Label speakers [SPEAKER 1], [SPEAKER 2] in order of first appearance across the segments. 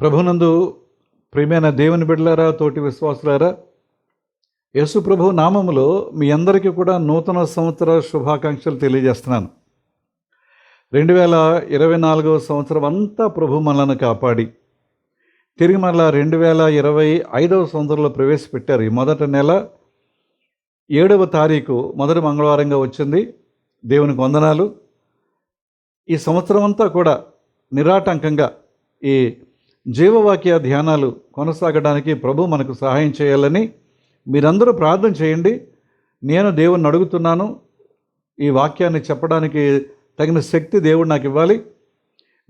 [SPEAKER 1] ప్రభునందు ప్రియమైన దేవుని బిడ్డలారా తోటి విశ్వాసులారా యేసు ప్రభు నామములో మీ అందరికీ కూడా నూతన సంవత్సర శుభాకాంక్షలు తెలియజేస్తున్నాను. రెండు వేల ఇరవై నాలుగవ సంవత్సరం అంతా ప్రభు మనలను కాపాడి తిరిగి మరలా రెండు వేల ఇరవై ఐదవ సంవత్సరంలో ప్రవేశపెట్టారు. ఈ మొదటి నెల ఏడవ తారీఖు మొదటి మంగళవారంగా వచ్చింది. దేవునికి వందనాలు. ఈ సంవత్సరం అంతా కూడా నిరాటంకంగా ఈ జీవవాక్య ధ్యానాలు కొనసాగడానికి ప్రభు మనకు సహాయం చేయాలని మీరందరూ ప్రార్థన చేయండి. నేను దేవుణ్ణి అడుగుతున్నాను. ఈ వాక్యాన్ని చెప్పడానికి తగిన శక్తి దేవుడు నాకు ఇవ్వాలి.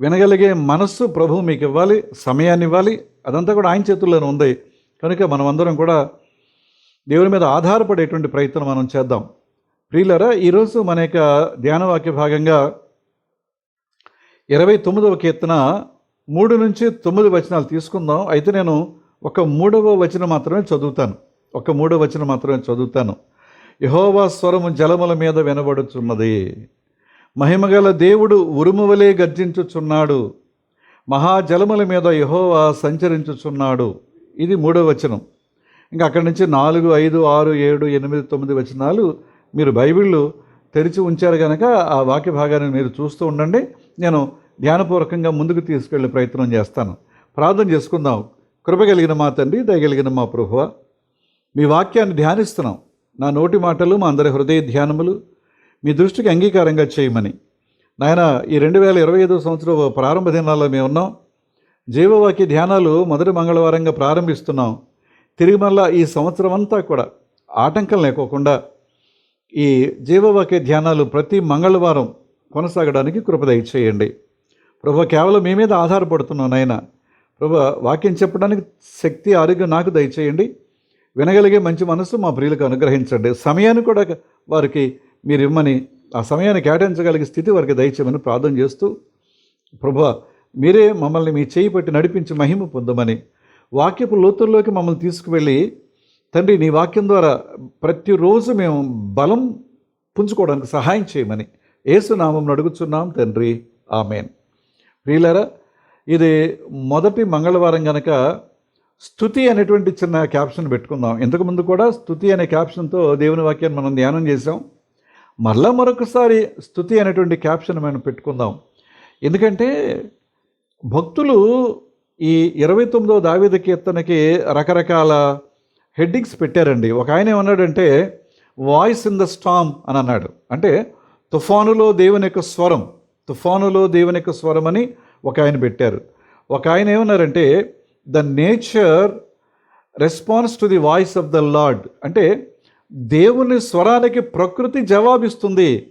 [SPEAKER 1] వినగలిగే మనస్సు ప్రభు మీకు ఇవ్వాలి. సమయాన్ని ఇవ్వాలి. అదంతా కూడా ఆయన చేతుల్లోనే ఉంది. కనుక మనం అందరం కూడా దేవుని మీద ఆధారపడేటువంటి ప్రయత్నం మనం చేద్దాం. ప్రియులరా ఈరోజు మన యొక్క ధ్యానవాక్య భాగంగా ఇరవై తొమ్మిదవ కీర్తన మూడు నుంచి తొమ్మిది వచనాలు తీసుకుందాం. అయితే నేను ఒక మూడవ వచనం మాత్రమే చదువుతాను. ఒక మూడవ వచనం మాత్రమే చదువుతాను. యహోవా స్వరము జలముల మీద వినబడుచున్నది. మహిమగల దేవుడు ఉరుమువలే గర్జించుచున్నాడు. మహాజలముల మీద యహోవా సంచరించుచున్నాడు. ఇది మూడవ వచనం. ఇంకా అక్కడి నుంచి నాలుగు ఐదు ఆరు ఏడు ఎనిమిది తొమ్మిది వచనాలు మీరు బైబిళ్ళు తెరిచి ఉంచారు కనుక ఆ వాక్య భాగాన్ని మీరు చూస్తూ ఉండండి. నేను ధ్యానపూర్వకంగా ముందుకు తీసుకెళ్ళే ప్రయత్నం చేస్తాను. ప్రార్థన చేసుకుందాం. కృప కలిగిన మా తండ్రి దయగలిగిన మా ప్రభువ మీ వాక్యాన్ని ధ్యానిస్తున్నాం. నా నోటి మాటలు మా అందరి హృదయ ధ్యానములు మీ దృష్టికి అంగీకారంగా చేయమని. నాయన ఈ రెండు వేల ఇరవై ఐదో సంవత్సరం ప్రారంభ దినాల్లో మేము ఉన్నాం. జీవవాక్య ధ్యానాలు మొదటి మంగళవారంగా ప్రారంభిస్తున్నాం. తిరిగి మళ్ళా ఈ సంవత్సరం అంతా కూడా ఆటంకం లేకోకుండా ఈ జీవవాక్య ధ్యానాలు ప్రతి మంగళవారం కొనసాగడానికి కృపదయ చేయండి ప్రభు కేవలం మీ మీద ఆధారపడుతున్నాను నాయన. ప్రభు వాక్యం చెప్పడానికి శక్తి ఆరోగ్యం నాకు దయచేయండి. వినగలిగే మంచి మనసు మా ప్రియులకు అనుగ్రహించండి. సమయాన్ని కూడా వారికి మీరు ఇమ్మని ఆ సమయాన్ని కేటాయించగలిగే స్థితి వారికి దయచేయమని ప్రార్థన చేస్తూ ప్రభు మీరే మమ్మల్ని మీ చేయి పట్టి నడిపించి మహిమ పొందమని వాక్యపు లోతుల్లోకి మమ్మల్ని తీసుకువెళ్ళి తండ్రి నీ వాక్యం ద్వారా ప్రతిరోజు మేము బలం పుంజుకోవడానికి సహాయం చేయమని ఏసునామం అడుగుచున్నాం తండ్రి. ఆమెన్. రీలరా ఇది మొదటి మంగళవారం గనక స్థుతి అనేటువంటి చిన్న క్యాప్షన్ పెట్టుకుందాం. ఇంతకుముందు కూడా స్థుతి అనే క్యాప్షన్తో దేవుని వాక్యాన్ని మనం ధ్యానం చేసాం మళ్ళా మరొకసారి స్థుతి అనేటువంటి క్యాప్షన్ మనం పెట్టుకుందాం. ఎందుకంటే భక్తులు ఈ ఇరవై తొమ్మిదో దావేద కీర్తనకి రకరకాల హెడ్డింగ్స్ పెట్టారండి. ఒక ఆయన ఏమన్నాడంటే వాయిస్ ఇన్ ద స్టామ్ అని అన్నాడు. అంటే తుఫానులో దేవుని యొక్క స్వరం. తుఫానులో దేవుని యొక్క స్వరం అని ఒక ఆయన పెట్టారు. ఒక ఆయన ఏమన్నారంటే the nature response to the voice of the Lord అంటే దేవుని స్వరానికి ప్రకృతి జవాబిస్తుంది.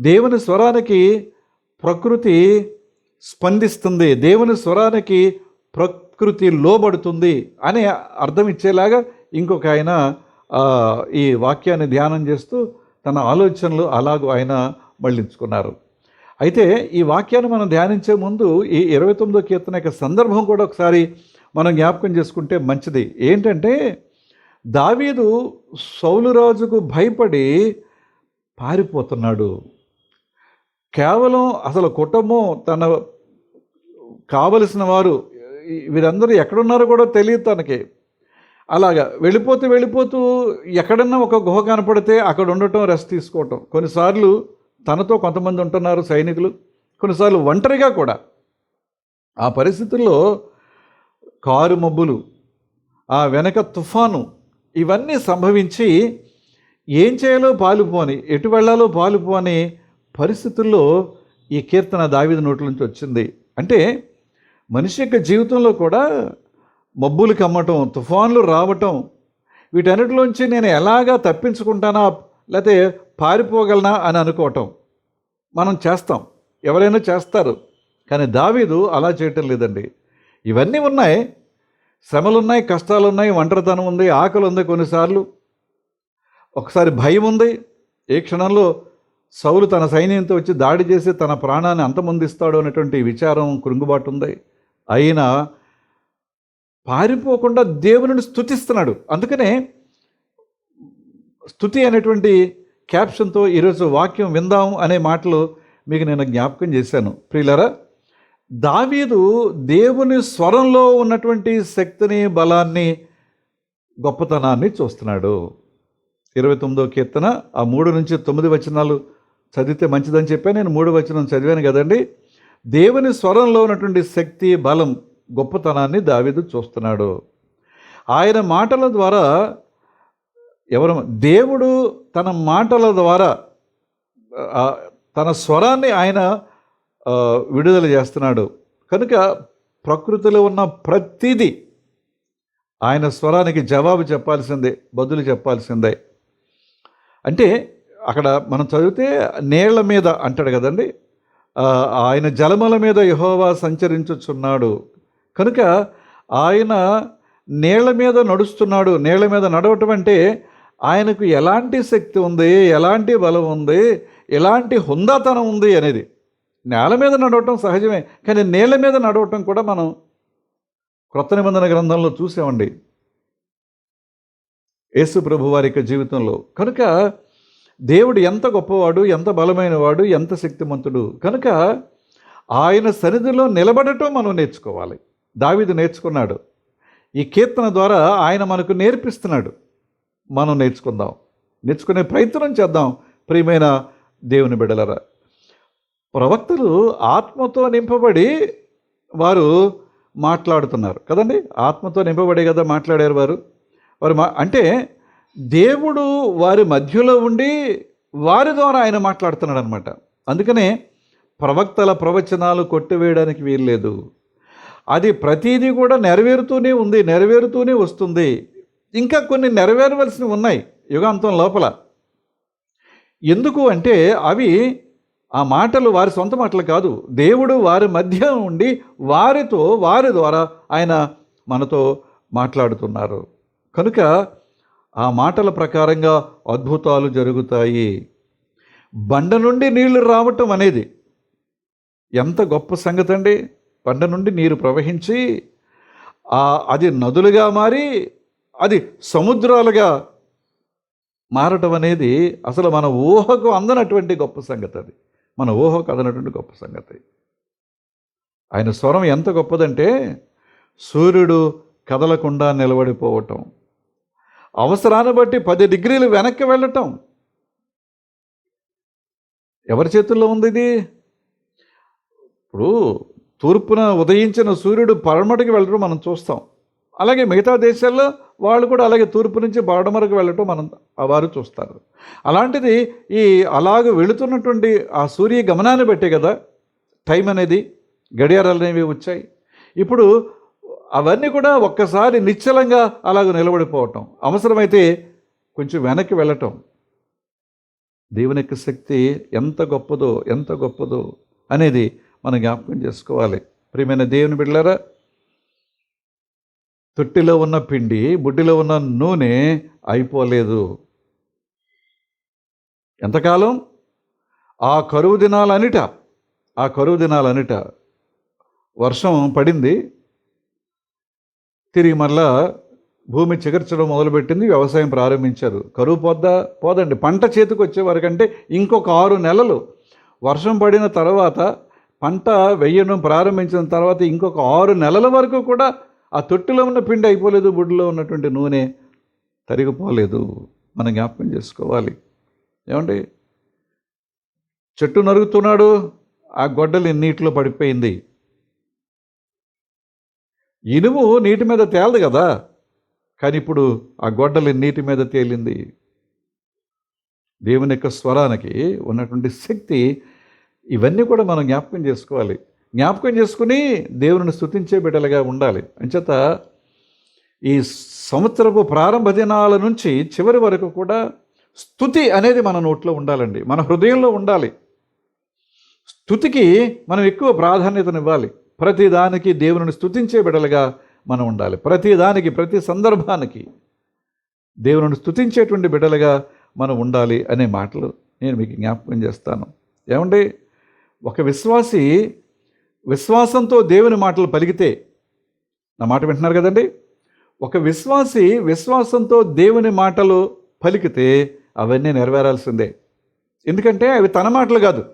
[SPEAKER 1] దేవుని స్వరానికి ప్రకృతి స్పందిస్తుంది. దేవుని స్వరానికి ప్రకృతి లోబడుతుంది అనే అర్థం ఇచ్చేలాగా ఇంకొక ఆయన ఈ వాక్యాన్ని ధ్యానం చేస్తూ తన ఆలోచనలు అలాగూ ఆయన మళ్ళించుకున్నారు. అయితే ఈ వాక్యాన్ని మనం ధ్యానించే ముందు ఈ ఇరవై తొమ్మిదో కీర్తన యొక్క సందర్భం కూడా ఒకసారి మనం జ్ఞాపకం చేసుకుంటే మంచిది. ఏంటంటే దావీదు సౌలురాజుకు భయపడి పారిపోతున్నాడు. కేవలం అసలు కుటుంబం తన కావలసిన వారు వీరందరూ ఎక్కడున్నారో కూడా తెలియదు తనకి. అలాగా వెళ్ళిపోతూ వెళ్ళిపోతూ ఎక్కడన్నా ఒక గుహ కనపడితే అక్కడ ఉండటం రెస్ట్ తీసుకోవటం. కొన్నిసార్లు తనతో కొంతమంది ఉంటున్నారు సైనికులు. కొన్నిసార్లు ఒంటరిగా కూడా. ఆ పరిస్థితుల్లో కారు మబ్బులు ఆ వెనక తుఫాను ఇవన్నీ సంభవించి ఏం చేయాలో పాలుపోని ఎటు వెళ్ళాలో పాలుపోని పరిస్థితుల్లో ఈ కీర్తన దావిద నోట్ల నుంచి వచ్చింది. అంటే మనిషి యొక్క జీవితంలో కూడా మబ్బులు కమ్మటం తుఫాన్లు రావటం వీటన్నిటిలోంచి నేను ఎలాగా తప్పించుకుంటానా లేకపోతే పారిపోగలనా అని అనుకోవటం. మనం చేస్తాం. ఎవరైనా చేస్తారు. కానీ దావీదు అలా చేయటం లేదండి. ఇవన్నీ ఉన్నాయి. శ్రమలున్నాయి కష్టాలున్నాయి ఒంటరితనం ఉంది ఆకలి ఉంది కొన్నిసార్లు. ఒకసారి భయం ఉంది. ఏ క్షణంలో సౌలు తన సైన్యంతో వచ్చి దాడి చేసి తన ప్రాణాన్ని అంతమొందిస్తాడు అనేటువంటి విచారం కృంగుబాటు ఉంది. అయినా పారిపోకుండా దేవుని స్తుతిస్తున్నాడు. అందుకనే స్థుతి అనేటువంటి క్యాప్షన్తో ఈరోజు వాక్యం విందాం అనే మాటలు మీకు నేను జ్ఞాపకం చేశాను. ప్రియులరా దావీదు దేవుని స్వరంలో ఉన్నటువంటి శక్తిని బలాన్ని గొప్పతనాన్ని చూస్తున్నాడు. ఇరవై తొమ్మిదో కీర్తన ఆ మూడు నుంచి తొమ్మిది వచనాలు చదివితే మంచిదని చెప్పి నేను మూడు వచనం చదివాను కదండి. దేవుని స్వరంలో ఉన్నటువంటి శక్తి బలం గొప్పతనాన్ని దావీదు చూస్తున్నాడు. ఆయన మాటల ద్వారా ఎవరు? దేవుడు తన మాటల ద్వారా తన స్వరాన్ని ఆయన విడుదల చేస్తున్నాడు. కనుక ప్రకృతిలో ఉన్న ప్రతిదీ ఆయన స్వరానికి జవాబు చెప్పాల్సిందే బదులు చెప్పాల్సిందే. అంటే అక్కడ మనం చదివితే నీళ్ళ మీద అంటాడు కదండి ఆయన జలముల మీద యహోవా సంచరించుచున్నాడు. కనుక ఆయన నీళ్ళ మీద నడుస్తున్నాడు. నీళ్ళ మీద నడవటం అంటే ఆయనకు ఎలాంటి శక్తి ఉంది? ఎలాంటి బలం ఉంది? ఎలాంటి హుందాతనం ఉంది అనేది. నేల మీద నడవటం సహజమే కానీ నేల మీద నడవటం కూడా మనం క్రొత్త నిబంధన గ్రంథంలో చూసామండి. యేసు ప్రభు వారి యొక్క జీవితంలో. కనుక దేవుడు ఎంత గొప్పవాడు ఎంత బలమైనవాడు ఎంత శక్తిమంతుడు? కనుక ఆయన సన్నిధిలో నిలబడటం మనం నేర్చుకోవాలి. దావిది నేర్చుకున్నాడు. ఈ కీర్తన ద్వారా ఆయన మనకు నేర్పిస్తున్నాడు. మనం నేర్చుకుందాం. నేర్చుకునే ప్రయత్నం చేద్దాం. ప్రియమైన దేవుని బిడ్డలరా ప్రవక్తలు ఆత్మతో నింపబడి వారు మాట్లాడుతున్నారు. కదండి? ఆత్మతో నింపబడి కదా మాట్లాడారు వారు. వారు మా అంటే దేవుడు వారి మధ్యలో ఉండి వారి ద్వారా ఆయన మాట్లాడుతున్నాడు అనమాట అందుకనే ప్రవక్తల ప్రవచనాలు కొట్టివేయడానికి వీల్లేదు. అది ప్రతిదీ కూడా నెరవేరుతూనే ఉంది నెరవేరుతూనే వస్తుంది. ఇంకా కొన్ని నెరవేరవలసినవి ఉన్నాయి యుగాంతం లోపల. ఎందుకు అంటే అవి ఆ మాటలు వారి సొంత మాటలు కాదు. దేవుడు వారి మధ్య ఉండి వారితో వారి ద్వారా ఆయన మనతో మాట్లాడుతున్నారు. కనుక ఆ మాటల ప్రకారంగా అద్భుతాలు జరుగుతాయి. బండ నుండి నీళ్ళు రావటం అనేది ఎంత గొప్ప సంగతి అండి బండ నుండి నీరు ప్రవహించి అది నదులుగా మారి అది సముద్రాలుగా మారటం అనేది అసలు మన ఊహకు అందనటువంటి గొప్ప సంగతి అది. మన ఊహకు అందనటువంటి గొప్ప సంగతి. ఆయన స్వరం ఎంత గొప్పదంటే సూర్యుడు కదలకుండా నిలబడిపోవటం. అవసరాన్ని బట్టి పది డిగ్రీలు వెనక్కి వెళ్ళటం. ఎవరి చేతుల్లో ఉంది ఇది? ఇప్పుడు తూర్పున ఉదయించిన సూర్యుడు పరమటికి వెళ్ళడం మనం చూస్తాం. అలాగే మిగతా దేశాల్లో వాళ్ళు కూడా అలాగే తూర్పు నుంచి బాడమరకు వెళ్ళటం మనం వారు చూస్తారు. అలాంటిది ఈ అలాగ వెళుతున్నటువంటి ఆ సూర్య గమనాన్ని బట్టే కదా టైం అనేది గడియారాలు అనేవి వచ్చాయి. ఇప్పుడు అవన్నీ కూడా ఒక్కసారి నిశ్చలంగా అలాగ నిలబడిపోవటం. అవసరమైతే కొంచెం వెనక్కి వెళ్ళటం. దేవుని యొక్క శక్తి ఎంత గొప్పదో ఎంత గొప్పదో అనేది మనం జ్ఞాపకం చేసుకోవాలి. ప్రియమైన దేవుని బిడ్డలారా తొట్టిలో ఉన్న పిండి బుడ్డిలో ఉన్న నూనె అయిపోలేదు. ఎంతకాలం? ఆ కరువు దినాలనిట ఆ కరువు దినాలనిట వర్షం పడింది. తిరిగి మళ్ళా భూమి చిగర్చడం మొదలుపెట్టింది వ్యవసాయం ప్రారంభించారు. కరువు పోద్దా? పోదండి. పంట చేతికి వచ్చేవరకంటే ఇంకొక ఆరు నెలలు. వర్షం పడిన తర్వాత పంట వెయ్యడం ప్రారంభించిన తర్వాత ఇంకొక ఆరు నెలల వరకు కూడా ఆ తొట్టిలో ఉన్న పిండి అయిపోలేదు బుడ్డిలో ఉన్నటువంటి నూనె తరిగిపోలేదు. మనం జ్ఞాపకం చేసుకోవాలి. ఏమండి? చెట్టు నరుగుతున్నాడు ఆ గొడ్డలి నీటిలో పడిపోయింది. ఇనుము నీటి మీద తేలదు కదా కానీ ఇప్పుడు ఆ గొడ్డలి నీటి మీద తేలింది. దేవుని యొక్క స్వరానికి ఉన్నటువంటి శక్తి ఇవన్నీ కూడా మనం జ్ఞాపకం చేసుకోవాలి. జ్ఞాపకం చేసుకుని దేవుని స్థుతించే బిడ్డలుగా ఉండాలి. అంచేత ఈ సంవత్సరపు ప్రారంభ దినాల నుంచి చివరి వరకు కూడా స్థుతి అనేది మన నోట్లో ఉండాలండి. మన హృదయంలో ఉండాలి. స్థుతికి మనం ఎక్కువ ప్రాధాన్యతనివ్వాలి. ప్రతిదానికి దేవుని స్థుతించే బిడలుగా మనం ఉండాలి. ప్రతిదానికి ప్రతి సందర్భానికి దేవుని స్థుతించేటువంటి బిడలుగా మనం ఉండాలి అనే మాటలు నేను మీకు జ్ఞాపకం చేస్తాను. ఏమండి? ఒక విశ్వాసి విశ్వాసంతో దేవుని మాటలు పలికితే నా మాట వింటున్నారు కదండి? ఒక విశ్వాసి విశ్వాసంతో దేవుని మాటలు పలికితే అవన్నీ నెరవేరాల్సిందే. ఎందుకంటే అవి తన మాటలు కాదు.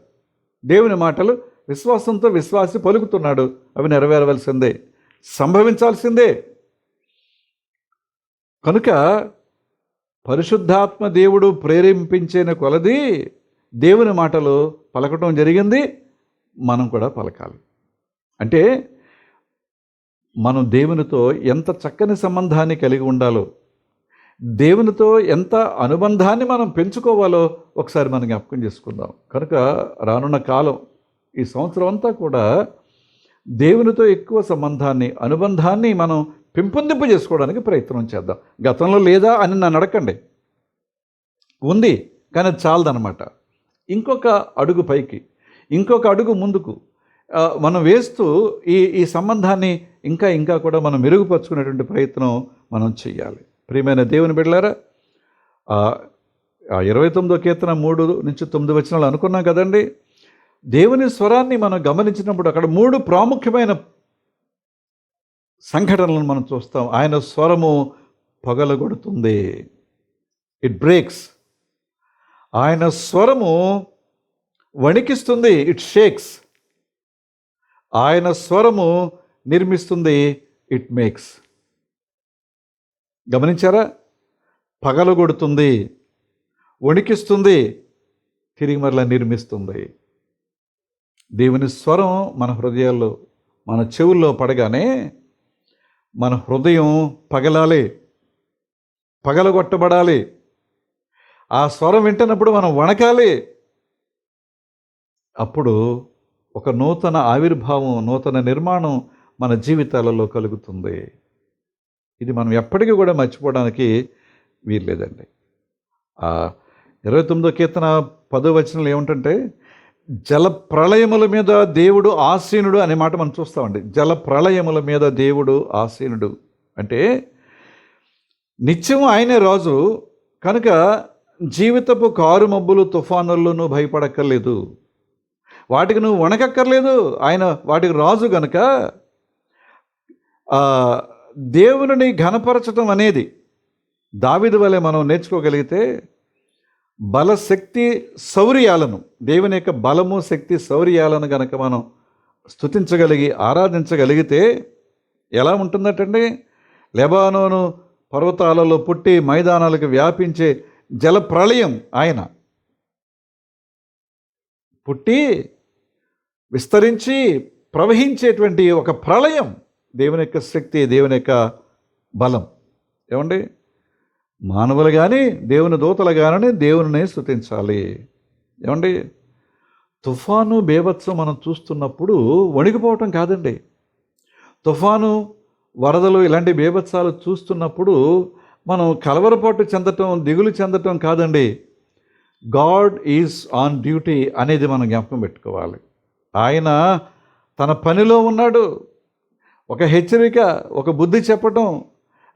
[SPEAKER 1] దేవుని మాటలు విశ్వాసంతో విశ్వాసి పలుకుతున్నాడు అవి నెరవేరవలసిందే. సంభవించాల్సిందే. కనుక పరిశుద్ధాత్మ దేవుడు ప్రేరేపించిన కొలది దేవుని మాటలు పలకటం జరిగింది మనం కూడా పలకాలి. అంటే మనం దేవునితో ఎంత చక్కని సంబంధాన్ని కలిగి ఉండాలో దేవునితో ఎంత అనుబంధాన్ని మనం పెంచుకోవాలో ఒకసారి మనం జ్ఞాపకం చేసుకుందాం. కనుక రానున్న కాలం ఈ సంవత్సరం అంతా కూడా దేవునితో ఎక్కువ సంబంధాన్ని అనుబంధాన్ని మనం పెంపొందింపు చేసుకోవడానికి ప్రయత్నం చేద్దాం. గతంలో లేదా అని నన్ను అడగండి ఉంది కానీ అది చాలదనమాట ఇంకొక అడుగు పైకి ఇంకొక అడుగు ముందుకు మనం వేస్తూ ఈ ఈ సంబంధాన్ని ఇంకా ఇంకా కూడా మనం మెరుగుపరుచుకునేటువంటి ప్రయత్నం మనం చేయాలి ప్రియమైన దేవుని బిడ్డలారా ఇరవై తొమ్మిదో కీర్తన మూడు నుంచి తొమ్మిది వచనాలు అనుకున్నాం కదండి? దేవుని స్వరాన్ని మనం గమనించినప్పుడు అక్కడ మూడు ప్రాముఖ్యమైన సంఘటనలను మనం చూస్తాం. ఆయన స్వరము పగలగొడుతుంది. ఇట్ బ్రేక్స్ ఆయన స్వరము వణికిస్తుంది. ఇట్ షేక్స్ ఆయన స్వరము నిర్మిస్తుంది. ఇట్ మేక్స్ గమనించారా? పగలగొడుతుంది వణికిస్తుంది. తిరిగి మరలా నిర్మిస్తుంది. దేవుని స్వరం మన హృదయాల్లో మన చెవుల్లో పడగానే మన హృదయం పగలాలి పగలగొట్టబడాలి. ఆ స్వరం వింటున్నప్పుడు మనం వణకాలి. అప్పుడు ఒక నూతన ఆవిర్భావం నూతన నిర్మాణం మన జీవితాలలో కలుగుతుంది. ఇది మనం ఎప్పటికీ కూడా మర్చిపోవడానికి వీల్లేదండి. ఇరవై తొమ్మిదో కీర్తన పదో వచనంలో ఏమిటంటే జల ప్రళయముల మీద దేవుడు ఆసీనుడు అనే మాట మనం చూస్తామండి. జల ప్రళయముల మీద దేవుడు ఆసీనుడు. అంటే నిత్యం ఆయనే రాజు. కనుక జీవితపు కారు మబ్బులు తుఫానుల్లోనూ భయపడక్కర్లేదు. వాటికి నువ్వు వణకక్కర్లేదు. ఆయన వాటికి రాజు గనుక దేవుని దేవునిని ఘనపరచటం అనేది దావిది వలె మనం నేర్చుకోగలిగితే బలశక్తి శౌర్యాలను దేవుని యొక్క బలము శక్తి శౌర్యాలను గనక మనం స్తుతించగలిగి ఆరాధించగలిగితే ఎలా ఉంటుందటండి? లెబానోను పర్వతాలలో పుట్టి మైదానాలకు వ్యాపించే జల ప్రళయం ఆయన. పుట్టి విస్తరించి ప్రవహించేటువంటి ఒక ప్రళయం దేవుని యొక్క శక్తి దేవుని యొక్క బలం. ఏమండి? మానవులు కానీ దేవుని దూతలు కానీ దేవుని స్థుతించాలి ఏమండి? తుఫాను బేభత్సం మనం చూస్తున్నప్పుడు వణికిపోవటం కాదండి. తుఫాను వరదలు ఇలాంటి బేభత్సాలు చూస్తున్నప్పుడు మనం కలవరపాటు చెందటం దిగులు చెందటం కాదండి. గాడ్ ఈజ్ ఆన్ డ్యూటీ అనేది మనం జ్ఞాపకం పెట్టుకోవాలి. ఆయన తన పనిలో ఉన్నాడు. ఒక హెచ్చరిక ఒక బుద్ధి చెప్పటం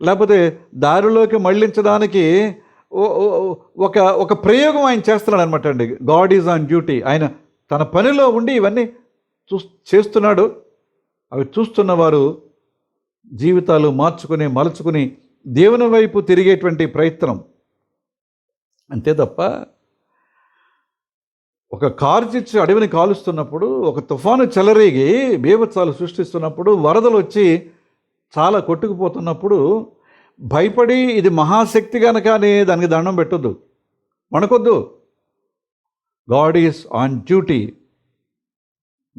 [SPEAKER 1] లేకపోతే దారిలోకి మళ్ళించడానికి ఒక ఒక ప్రయోగం ఆయన చేస్తున్నాడు అనమాట అండి. గాడ్ ఈజ్ ఆన్ డ్యూటీ ఆయన తన పనిలో ఉండి ఇవన్నీ చూ చేస్తున్నాడు. అవి చూస్తున్న వారు జీవితాలు మార్చుకుని మలుచుకుని దేవుని వైపు తిరిగేటువంటి ప్రయత్నం. అంతే తప్ప ఒక కారు చిచ్చు అడవిని కాలుస్తున్నప్పుడు ఒక తుఫాను చెలరేగి బీభత్సాలు సృష్టిస్తున్నప్పుడు వరదలు వచ్చి చాలా కొట్టుకుపోతున్నప్పుడు భయపడి ఇది మహాశక్తి కనుక అని దానికి దండం పెట్టొద్దు. వణకొద్దు. God is on duty.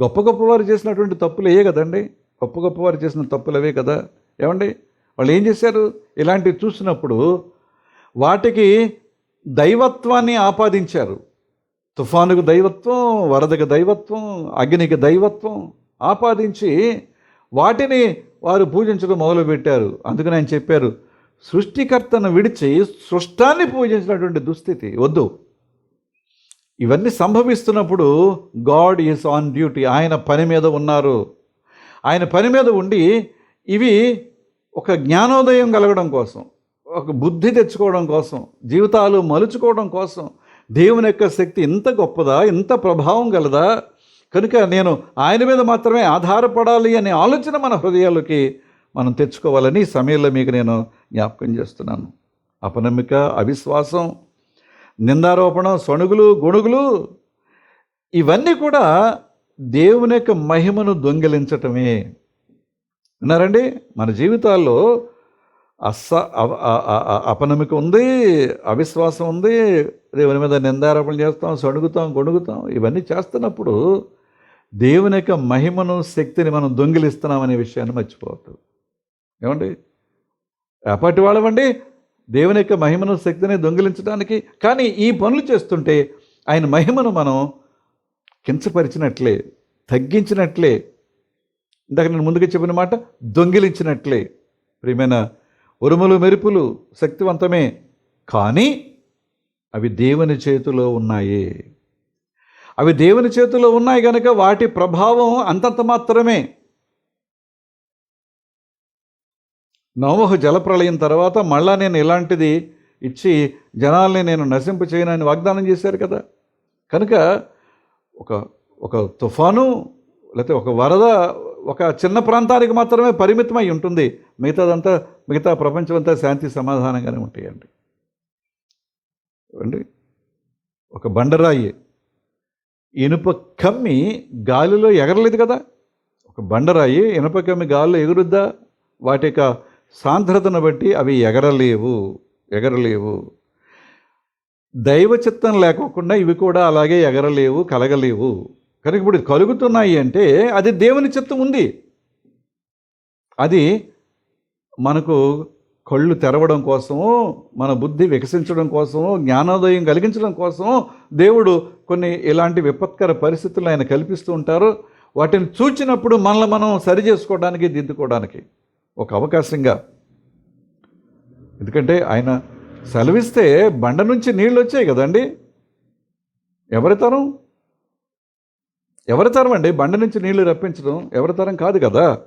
[SPEAKER 1] గొప్ప గొప్పవారు చేసినటువంటి తప్పులు ఏ కదండి. గొప్ప గొప్పవారు చేసిన తప్పులు అవే కదా. ఏమండి? వాళ్ళు ఏం చేశారు? ఇలాంటివి చూసినప్పుడు వాటికి దైవత్వాన్ని ఆపాదించారు. తుఫానుకు దైవత్వం వరదకు దైవత్వం అగ్నికి దైవత్వం ఆపాదించి వాటిని వారు పూజించడం మొదలుపెట్టారు. అందుకని ఆయన చెప్పారు సృష్టికర్తను విడిచి సృష్టాన్ని పూజించినటువంటి దుస్థితి వద్దు. ఇవన్నీ సంభవిస్తున్నప్పుడు గాడ్ ఈజ్ ఆన్ డ్యూటీ. ఆయన పని మీద ఉన్నారు. ఆయన పని మీద ఉండి ఇవి ఒక జ్ఞానోదయం కలగడం కోసం ఒక బుద్ధి తెచ్చుకోవడం కోసం జీవితాలు మలుచుకోవడం కోసం దేవుని యొక్క శక్తి ఇంత గొప్పదా ఇంత ప్రభావం గలదా? కనుక నేను ఆయన మీద మాత్రమే ఆధారపడాలి అనే ఆలోచన మన హృదయాలకి మనం తెచ్చుకోవాలని ఈ సమయంలో మీకు నేను జ్ఞాపకం చేస్తున్నాను. అపనమ్మిక అవిశ్వాసం నిందారోపణ సణుగులు గొణుగులు ఇవన్నీ కూడా దేవుని యొక్క మహిమను దొంగిలించటమే. విన్నారండి? మన జీవితాల్లో అస్స అ- అపనమిక ఉంది అవిశ్వాసం ఉంది దేవుని మీద నిందారోపణ చేస్తాం సణుగుతాం గొణుగుతాం ఇవన్నీ చేస్తున్నప్పుడు దేవుని యొక్క మహిమను శక్తిని మనం దొంగిలిస్తున్నాం అనే విషయాన్ని మర్చిపోవద్దు. ఏమండి? అప్పటి వాళ్ళవండి దేవుని యొక్క మహిమను శక్తిని దొంగిలించడానికి కానీ ఈ పనులు చేస్తుంటే ఆయన మహిమను మనం కించపరిచినట్లే తగ్గించినట్లే. ఇందాక నేను ముందుగా చెప్పిన మాట దొంగిలించినట్లే. ప్రియమైన ఉరుములు మెరుపులు శక్తివంతమే కానీ అవి దేవుని చేతిలో ఉన్నాయి. అవి దేవుని చేతిలో ఉన్నాయి కనుక వాటి ప్రభావం అంతంత మాత్రమే. నోవహు జలప్రలయం తర్వాత మళ్ళా నేను ఇలాంటిది ఇచ్చి జనాల్ని నేను నశింపు చేయనని వాగ్దానం చేశారు కదా. కనుక ఒక ఒక తుఫాను లేకపోతే ఒక వరద ఒక చిన్న ప్రాంతానికి మాత్రమే పరిమితమై ఉంటుంది. మిగతాదంతా మిగతా ప్రపంచం అంతా శాంతి సమాధానంగానే ఉంటాయండి. అండి ఒక బండరాయి ఇనుప కమ్మి గాలిలో ఎగరలేదు కదా? ఒక బండరాయి ఇనుప కమ్మి గాలిలో ఎగురుద్దా? వాటి యొక్క సాంద్రతను బట్టి అవి ఎగరలేవు ఎగరలేవు. దైవ చిత్తం లేకోకుండా ఇవి కూడా అలాగే ఎగరలేవు కలగలేవు. కనుక ఇప్పుడు కలుగుతున్నాయి అంటే అది దేవుని చిత్తం ఉంది. అది మనకు కళ్ళు తెరవడం కోసము మన బుద్ధి వికసించడం కోసము జ్ఞానోదయం కలిగించడం కోసము దేవుడు కొన్ని ఇలాంటి విపత్కర పరిస్థితులు ఆయన కల్పిస్తూ ఉంటారు. వాటిని చూచినప్పుడు మనల్ని మనం సరి చేసుకోవడానికి దిద్దుకోవడానికి ఒక అవకాశంగా. ఎందుకంటే ఆయన సెలవిస్తే బండ నుంచి నీళ్ళు వచ్చాయి కదండి. ఎవరి తరం? ఎవరి తరం అండి? బండ నుంచి నీళ్ళు రప్పించడం ఎవరి తరం కాదు కదా.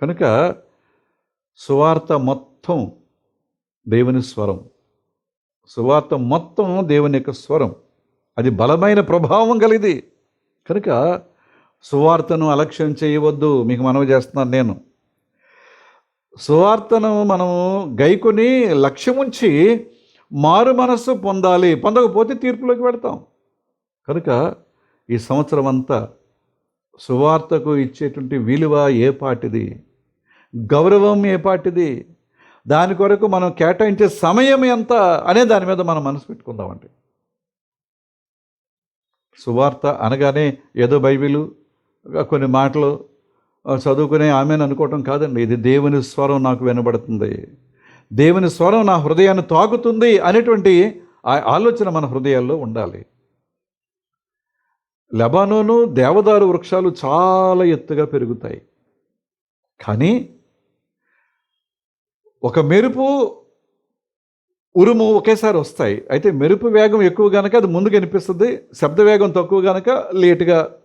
[SPEAKER 1] కనుక సువార్త మొత్తం దేవుని స్వరం. సువార్త మొత్తం దేవుని యొక్క స్వరం. అది బలమైన ప్రభావం కలిగింది. కనుక సువార్తను అలక్ష్యం చేయవద్దు. మీకు మనవి చేస్తున్నాను నేను. సువార్తను మనము గైకొని లక్ష్యముంచి మారు మనస్సు పొందాలి. పొందకపోతే తీర్పులోకి పెడతాం కనుక ఈ సంవత్సరం అంతా సువార్తకు ఇచ్చేటువంటి విలువ ఏ పాటిది? గౌరవం ఏ పాటిది? దాని కొరకు మనం కేటాయించే సమయం ఎంత? అనే దాని మీద మనం మనసు పెట్టుకుందామండి. సువార్త అనగానే ఏదో బైబిలు కొన్ని మాటలు చదువుకునే ఆమెను అనుకోవటం కాదండి. ఇది దేవుని స్వరం నాకు వినబడుతుంది. దేవుని స్వరం నా హృదయాన్ని తాకుతుంది అనేటువంటి ఆ ఆలోచన మన హృదయాల్లో ఉండాలి. లెబానోను దేవదారు వృక్షాలు చాలా ఎత్తుగా పెరుగుతాయి. కానీ ఒక మెరుపు ఉరుము ఒకేసారి వస్తాయి. అయితే మెరుపు వేగం ఎక్కువ కనుక అది ముందు కనిపిస్తుంది శబ్ద వేగం తక్కువ కనుక లేటుగా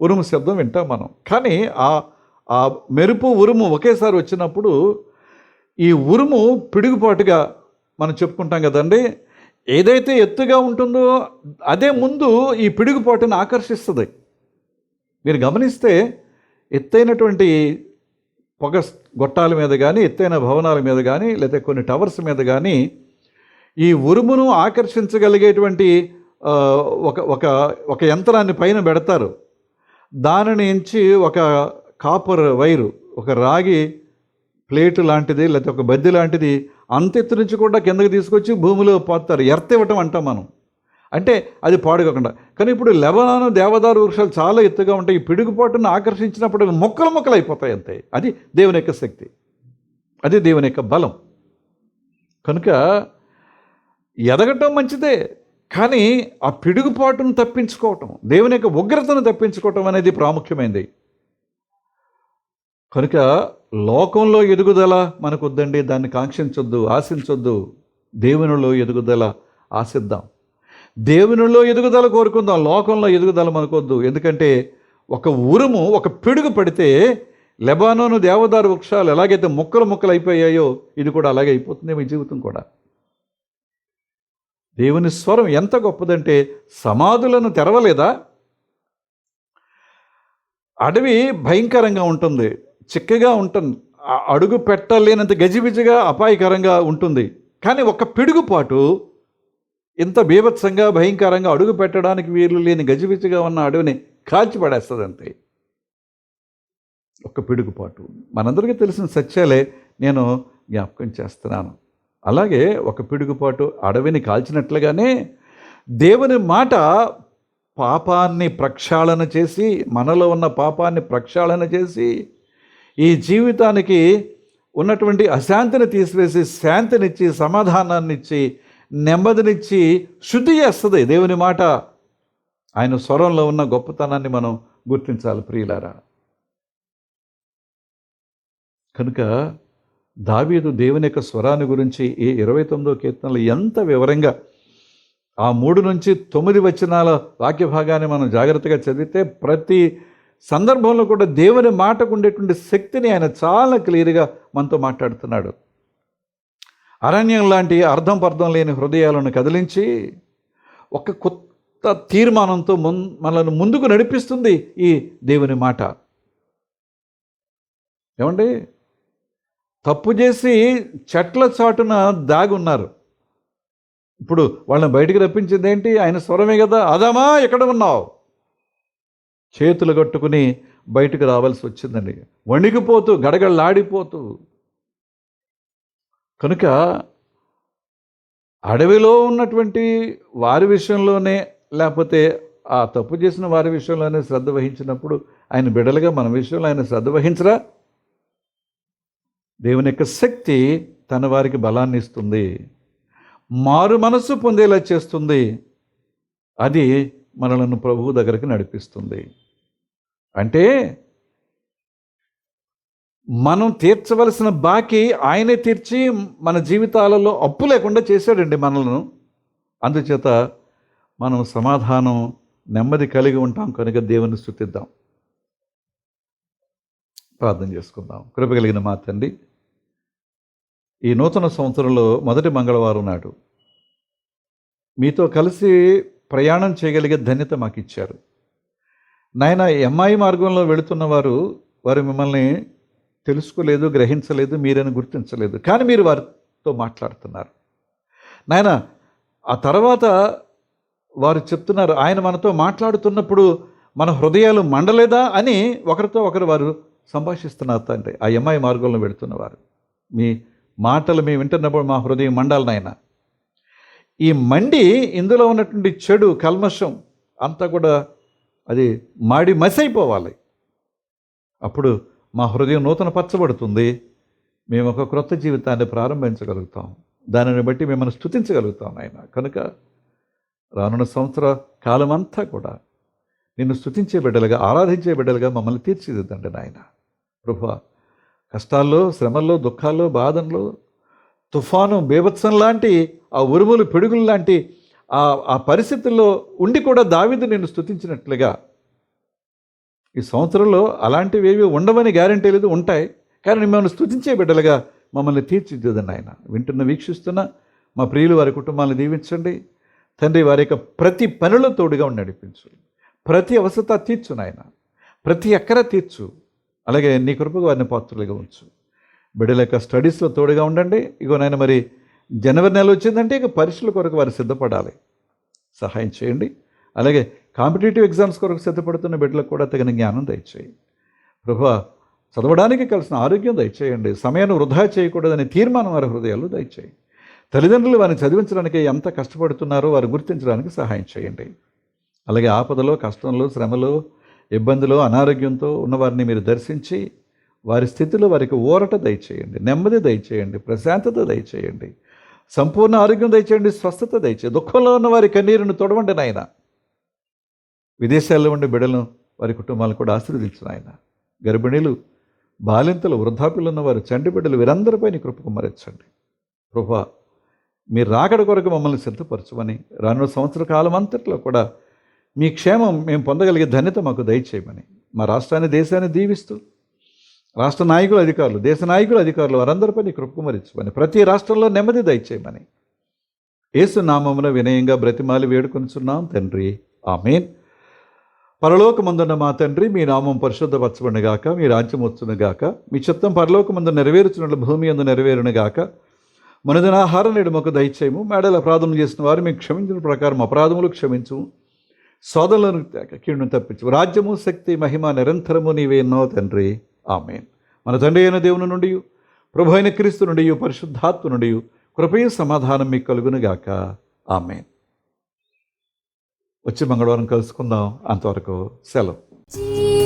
[SPEAKER 1] ఉరుము శబ్దం వింటాం మనం. కానీ ఆ ఆ మెరుపు ఉరుము ఒకేసారి వచ్చినప్పుడు ఈ ఉరుము పిడుగుపాటుగా మనం చెప్పుకుంటాం కదండి. ఏదైతే ఎత్తుగా ఉంటుందో అదే ముందు ఈ పిడుగుపాటును ఆకర్షిస్తుంది. మీరు గమనిస్తే ఎత్తైనటువంటి పొగ గొట్టాల మీద కానీ ఎత్తైన భవనాల మీద కానీ లేదా కొన్ని టవర్స్ మీద కానీ ఈ ఉరుమును ఆకర్షించగలిగేటువంటి ఒక ఒక ఒక యంత్రాన్ని పైన పెడతారు. దాని నుంచి ఒక కాపర్ వైరు ఒక రాగి ప్లేటు లాంటిది లేకపోతే ఒక బద్ది లాంటిది అంత ఎత్తు నుంచి కూడా కిందకి తీసుకొచ్చి భూమిలో పోతారు. ఎర్త ఇవ్వటం అంటాం మనం. అంటే అది పాడుకోకుండా. కానీ ఇప్పుడు లెబనాను దేవదారు వృక్షాలు చాలా ఎత్తుగా ఉంటాయి. ఈ పిడుగుపాటును ఆకర్షించినప్పుడు మొక్కలు మొక్కలు అయిపోతాయి అంతే. అది దేవుని యొక్క శక్తి. అది దేవుని యొక్క బలం. కనుక ఎదగటం మంచిదే. కానీ ఆ పిడుగుపాటును తప్పించుకోవటం దేవుని యొక్క ఉగ్రతను తప్పించుకోవటం అనేది ప్రాముఖ్యమైనది. కనుక లోకంలో ఎదుగుదల మనకు వద్దండి దాన్ని కాంక్షించొద్దు ఆశించొద్దు. దేవునిలో ఎదుగుదల ఆశిద్దాం. దేవునిలో ఎదుగుదల కోరుకుందాం. లోకంలో ఎదుగుదల మనకొద్దు. ఎందుకంటే ఒక ఉరుము ఒక పిడుగు పడితే లెబానోను దేవదారు వృక్షాలు ఎలాగైతే ముక్కలు ముక్కలు అయిపోయాయో ఇది కూడా అలాగే అయిపోతుంది మీ జీవితం కూడా. దేవుని స్వరం ఎంత గొప్పదంటే సమాధులను తెరవలేదా? అడవి భయంకరంగా ఉంటుంది. చిక్కగా ఉంటుంది అడుగు పెట్టలేనంత గజిబిజిగా అపాయకరంగా ఉంటుంది. కానీ ఒక పిడుగుపాటు ఇంత బీభత్సంగా భయంకరంగా అడుగు పెట్టడానికి వీలు లేని గజిబిజిగా ఉన్న అడవిని కాల్చి పడేస్తుంది అంతే ఒక పిడుగుపాటు. మనందరికీ తెలిసిన సత్యాలే నేను జ్ఞాపకం చేస్తున్నాను. అలాగే ఒక పిడుగుపాటు అడవిని కాల్చినట్లుగానే దేవుని మాట పాపాన్ని ప్రక్షాళన చేసి మనలో ఉన్న పాపాన్ని ప్రక్షాళన చేసి ఈ జీవితానికి ఉన్నటువంటి అశాంతిని తీసివేసి శాంతినిచ్చి సమాధానాన్ని ఇచ్చి నెమ్మదినిచ్చి శుద్ధి చేస్తుంది. దేవుని మాట ఆయన స్వరంలో ఉన్న గొప్పతనాన్ని మనం గుర్తించాలి ప్రియులారా. కనుక దావీదు దేవుని యొక్క స్వరాన్ని గురించి ఈ ఇరవై తొమ్మిదో కీర్తనలు ఎంత వివరంగా ఆ మూడు నుంచి తొమ్మిది వచనాల వాక్య భాగాన్ని మనం జాగ్రత్తగా చదివితే ప్రతి సందర్భంలో కూడా దేవుని మాటకు ఉండేటువంటి శక్తిని ఆయన చాలా క్లియర్గా మనతో మాట్లాడుతున్నాడు. అరణ్యం లాంటి అర్థం పర్థం లేని హృదయాలను కదిలించి ఒక కొత్త తీర్మానంతో మున్ మనల్ని ముందుకు నడిపిస్తుంది ఈ దేవుని మాట. ఏమండి? తప్పు చేసి చెట్ల చాటున దాగి ఉన్నారు ఇప్పుడు వాళ్ళని బయటికి రప్పించింది ఏంటి ఆయన స్వరమే కదా. అదమా ఎక్కడ ఉన్నావు? చేతులు కట్టుకుని బయటకు రావాల్సి వచ్చిందండి. వణిగిపోతూ గడగడలాడిపోతూ. కనుక అడవిలో ఉన్నటువంటి వారి విషయంలోనే లేకపోతే ఆ తప్పు చేసిన వారి విషయంలోనే శ్రద్ధ వహించినప్పుడు ఆయన బిడలుగా మన విషయంలో ఆయన శ్రద్ధ వహించరా? దేవుని యొక్క శక్తి తన వారికి బలాన్ని ఇస్తుంది. మారు మనస్సు పొందేలా చేస్తుంది. అది మనలను ప్రభువు దగ్గరికి నడిపిస్తుంది. అంటే మనం తీర్చవలసిన బాకీ ఆయనే తీర్చి మన జీవితాలలో అప్పు లేకుండా చేశాడండి మనలను. అందుచేత మనం సమాధానం నెమ్మది కలిగి ఉంటాం కనుక దేవుని స్థుతిద్దాం ప్రార్థన చేసుకుందాం. కృప కలిగిన మా తండ్రి ఈ నూతన సంవత్సరంలో మొదటి మంగళవారం నాడు మీతో కలిసి ప్రయాణం చేయగలిగే ధన్యత మాకు ఇచ్చారు నాయన ఎంఐ మార్గంలో వెళుతున్న వారు వారు మిమ్మల్ని తెలుసుకోలేదు గ్రహించలేదు మీరని గుర్తించలేదు. కానీ మీరు వారితో మాట్లాడుతున్నారు. నాయన ఆ తర్వాత వారు చెప్తున్నారు ఆయన మనతో మాట్లాడుతున్నప్పుడు మన హృదయాలు మండలేదా అని ఒకరితో ఒకరు వారు సంభాషిస్తున్నారు తండ్రి. ఆ ఎంఐ మార్గంలో వెళుతున్నవారు మీ మాటలు మేము వింటున్నప్పుడు మా హృదయం మండాలనైనా ఈ మండి ఇందులో ఉన్నటువంటి చెడు కల్మషం అంతా కూడా అది మాడి మసైపోవాలి. అప్పుడు మా హృదయం నూతన పచ్చబడుతుంది మేము ఒక క్రొత్త జీవితాన్ని ప్రారంభించగలుగుతాం. దానిని బట్టి మిమ్మల్ని స్థుతించగలుగుతాం ఆయన కనుక రానున్న సంవత్సర కాలమంతా కూడా నిన్ను స్థుతించే బిడ్డలుగా ఆరాధించే బిడ్డలుగా మమ్మల్ని తీర్చిదిద్దండి నాయన. ప్రభు కష్టాల్లో శ్రమల్లో దుఃఖాల్లో బాధల్లో తుఫాను బీభత్సం లాంటి ఆ ఉరుములు పిడుగులు లాంటి ఆ ఆ పరిస్థితుల్లో ఉండి కూడా దావిదు నేను స్థుతించినట్లుగా ఈ సంవత్సరంలో అలాంటివి ఏవి ఉండవని గ్యారంటీ లేదు ఉంటాయి. కానీ మిమ్మల్ని స్థుతించే బిడ్డలుగా మమ్మల్ని తీర్చిదిద్దండి ఆయన వింటున్న వీక్షిస్తున్న మా ప్రియులు వారి కుటుంబాలను దీవించండి. తండ్రి వారి యొక్క ప్రతి పనిలో తోడుగా ఉండి నడిపించు. ప్రతి అవసరత తీర్చు నాయన. ప్రతి ఎక్కర తీర్చు. అలాగే నీ కృపకు వారిని పాత్రలుగా ఉంచు. బిడ్డల యొక్క స్టడీస్లో తోడుగా ఉండండి. ఇగో నాయన మరి జనవరి నెల వచ్చిందంటే ఇక పరీక్షల కొరకు వారు సిద్ధపడాలి. సహాయం చేయండి. అలాగే కాంపిటేటివ్ ఎగ్జామ్స్ కొరకు సిద్ధపడుతున్న బిడ్డలకు కూడా తగిన జ్ఞానం దయచేయి. ప్రభు చదవడానికి కలిసిన ఆరోగ్యం దయచేయండి. సమయాన్ని వృధా చేయకూడదని తీర్మానం వారి హృదయాలు దయచేయి. తల్లిదండ్రులు వారిని చదివించడానికి ఎంత కష్టపడుతున్నారో వారు గుర్తించడానికి సహాయం చేయండి. అలాగే ఆపదలో కష్టంలో శ్రమలో ఇబ్బందులు అనారోగ్యంతో ఉన్నవారిని మీరు దర్శించి వారి స్థితిలో వారికి ఊరట దయచేయండి నెమ్మది దయచేయండి ప్రశాంతత దయచేయండి సంపూర్ణ ఆరోగ్యం దయచేయండి స్వస్థత దయచేయండి. దుఃఖంలో ఉన్న వారి కన్నీరును తొడవండి నాయన. విదేశాల్లో ఉండే బిడ్డలను వారి కుటుంబాలను కూడా ఆశీర్వదించిన ఆయన గర్భిణీలు బాలింతలు వృద్ధాప్యులు ఉన్నవారు చండి బిడ్డలు వీరందరిపై నీ కృపకు మరచండి కృప మీరు రాకడ కొరకు మమ్మల్ని సిద్ధపరచమని రానున్న సంవత్సర కాలం అంతట్లో కూడా మీ క్షేమం మేము పొందగలిగే ధన్యత మాకు దయచేయమని మా రాష్ట్రాన్ని దేశాన్ని దీవిస్తూ రాష్ట్ర నాయకులు అధికారులు దేశ నాయకులు అధికారులు వారందరిపై నీ ప్రతి రాష్ట్రంలో నెమ్మది దయచేయమని. యేసు నామమున వినయంగా బ్రతిమాలి వేడుకొనిచున్నాం తండ్రి. ఆమెన్. పరలోకమందున్న మా తండ్రి మీ నామం పరిశుద్ధపరచబడినగాక మీ రాజ్యం వచ్చునుగాక మీ చిత్తం పరలోకమందు నెరవేరుచున్నట్లు భూమి అందు నెరవేరునుగాక మనదినాహారం నేడు మాకు దయచేయము. మేడల అపరాధం చేసిన వారు మీకు క్షమించిన ప్రకారం అపరాధములు క్షమించు. సోదరులను కీడును తప్పించు. రాజ్యము శక్తి మహిమ నిరంతరము నీవేన్నో తండ్రి. ఆమె మన తండ్రి అయిన దేవుని నుండి ప్రభు అయిన క్రీస్తు నుండి పరిశుద్ధాత్మ నుండి కృపయ సమాధానం మీకు కలుగునుగాక ఆమెన్. వచ్చి మంగళవారం కలుసుకుందాం. అంతవరకు సెలవు.